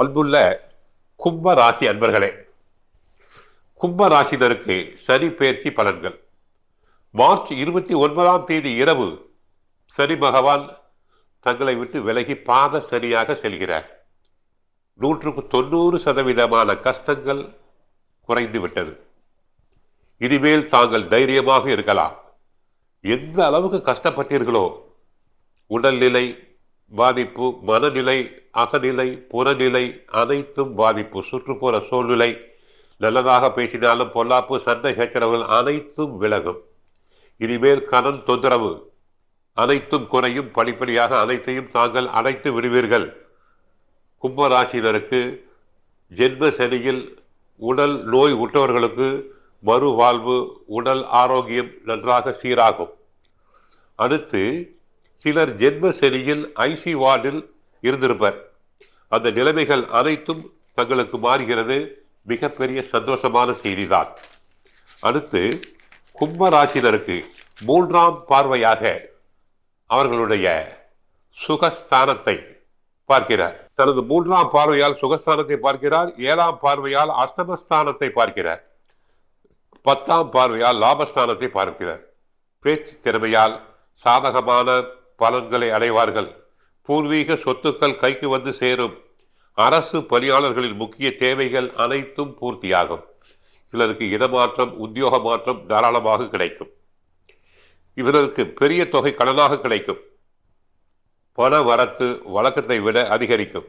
அன்புள்ள கும்ப ராசி அன்பர்களே. கும்ப ராசினருக்கு சனி பெயர்ச்சி பலன்கள். மார்ச் இருபத்தி ஒன்பதாம் தேதி இரவு சனி பகவான் தங்களை விட்டு விலகி பாத சரியாக செல்கிறார். நூற்றுக்கு தொண்ணூறு சதவீதமான கஷ்டங்கள் குறைந்து விட்டது. இனிமேல் தாங்கள் தைரியமாக இருக்கலாம். எந்த அளவுக்கு கஷ்டப்பட்டீர்களோ உடல்நிலை பாதிப்பு மனநிலை அகநிலை புறநிலை அனைத்தும் பாதிப்பு. சுற்றுப்புற சூழ்நிலை நல்லதாக பேசினாலும் பொல்லாப்பு சண்டை சச்சரவுகள் அனைத்தும் விலகும். இனிமேல் கடன் தொந்தரவு அனைத்தும் குறையும். படிப்படியாக அனைத்தையும் தாங்கள் அடைத்து விடுவீர்கள். கும்பராசினருக்கு ஜென்ம சனியில் உடல் நோய் உற்றவர்களுக்கு மறுவாழ்வு உடல் ஆரோக்கியம் நன்றாக சீராகும். அடுத்து சிலர் ஜென்ம சனியில் ஐசி வார்டில் இருந்திருப்பர். அந்த நிலைமைகள் அனைத்தும் தங்களுக்கு மாறுகிறது. மிகப்பெரிய சந்தோஷமான செய்திதான். அடுத்து கும்ப ராசினருக்கு மூன்றாம் பார்வையாக அவர்களுடைய சுகஸ்தானத்தை பார்க்கிறார். தனது மூன்றாம் பார்வையால் சுகஸ்தானத்தை பார்க்கிறார். ஏழாம் பார்வையால் அஷ்டமஸ்தானத்தை பார்க்கிறார். பத்தாம் பார்வையால் லாபஸ்தானத்தை பார்க்கிறார். பேச்சு திறமையால் சாதகமான பலன்களை அடைவார்கள். பூர்வீக சொத்துக்கள் கைக்கு வந்து சேரும். அரசு பணியாளர்களின் முக்கிய தேவைகள் அனைத்தும் பூர்த்தியாகும். சிலருக்கு இடமாற்றம் உத்தியோக மாற்றம் தாராளமாக கிடைக்கும். இவர்களுக்கு பெரிய தொகை கடனாக கிடைக்கும். பண வரத்து வழக்கத்தை விட அதிகரிக்கும்.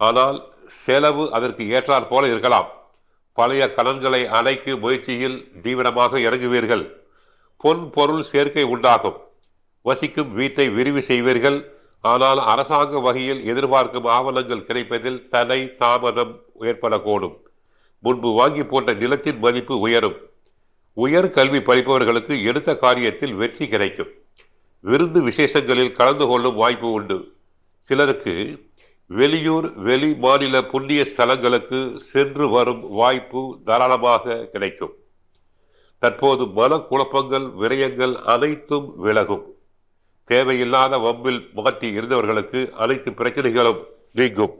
ஆனால் செலவு அதற்கு ஏற்றாற் போல இருக்கலாம். பழைய கடன்களை அணைக்கும் முயற்சியில் தீவிரமாக இறங்குவீர்கள். பொன் பொருள் சேர்க்கை உண்டாகும். வசிக்கும் வீட்டை விரிவு செய்வீர்கள். ஆனால் அரசாங்க வகையில் எதிர்பார்க்கும் ஆவணங்கள் கிடைப்பதில் தடை தாமதம் ஏற்படக்கூடும். முன்பு வாங்கி போன்ற நிலத்தின் மதிப்பு உயரும். உயர் கல்வி படிப்பவர்களுக்கு எடுத்த காரியத்தில் வெற்றி கிடைக்கும். விருந்து விசேஷங்களில் கலந்து கொள்ளும் வாய்ப்பு உண்டு. சிலருக்கு வெளியூர் வெளி மாநில புண்ணிய ஸ்தலங்களுக்கு சென்று வரும் வாய்ப்பு தாராளமாக கிடைக்கும். தற்போது மன குழப்பங்கள் விரயங்கள் அனைத்தும் விலகும். தேவையில்லாத வம்பில் முகத்தி இருந்தவர்களுக்கு அனைத்து பிரச்சனைகளும் நீங்கும்.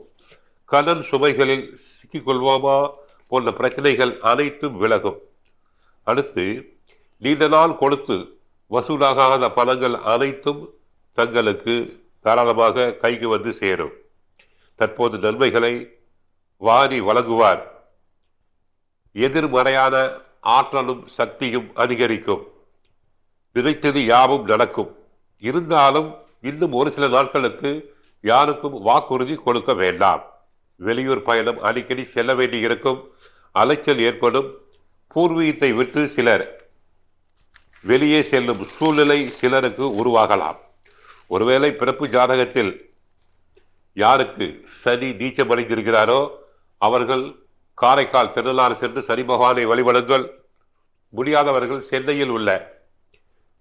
கடன் சுமைகளில் சிக்கிக்கொள்வோமா போன்ற பிரச்சனைகள் அனைத்தும் விலகும். அடுத்து நீண்ட நாள் கொடுத்து வசூலாகாத பணங்கள் அனைத்தும் தங்களுக்கு தாராளமாக கைக்கு வந்து சேரும். தற்போது நன்மைகளை வாரி வழங்குவார். எதிர்மறையான ஆற்றலும் சக்தியும் அதிகரிக்கும். நினைத்தது யாவும் நடக்கும். இருந்தாலும் இன்னும் ஒரு சில நாட்களுக்கு யாருக்கும் வாக்குறுதி கொடுக்க வேண்டாம். வெளியூர் பயணம் அடிக்கடி செல்ல வேண்டி இருக்கும் அலைச்சல் ஏற்படும். பூர்வீகத்தை விட்டு சிலர் வெளியே செல்லும் சூழ்நிலை சிலருக்கு உருவாகலாம். ஒருவேளை பிறப்பு ஜாதகத்தில் யாருக்கு சனி நீச்சமடைந்திருக்கிறாரோ அவர்கள் காரைக்கால் திருநள்ளாறு சென்று சனி பகவானை வழிபடுங்கள். முடியாதவர்கள் சென்னையில் உள்ள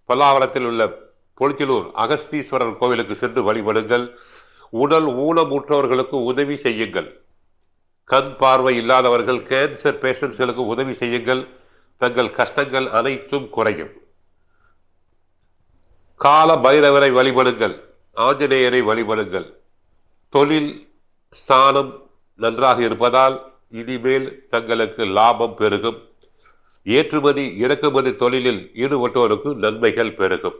பல்லாவரத்தில் உள்ள பொலிச்சலூர் அகஸ்தீஸ்வரர் கோவிலுக்கு சென்று வழிபடுங்கள். உடல் ஊனமுற்றவர்களுக்கு உதவி செய்யுங்கள். கண் பார்வை இல்லாதவர்கள் கேன்சர் பேஷண்ட்ஸ்களுக்கு உதவி செய்யுங்கள். தங்கள் கஷ்டங்கள் அனைத்தும் குறையும். கால பைரவரை வழிபடுங்கள். ஆஞ்சநேயரை வழிபடுங்கள். தொழில் ஸ்தானம் நன்றாக இருப்பதால் இனிமேல் தங்களுக்கு லாபம் பெருகும். ஏற்றுமதி இறக்குமதி தொழிலில் ஈடுபட்டோருக்கு நன்மைகள் பெருகும்.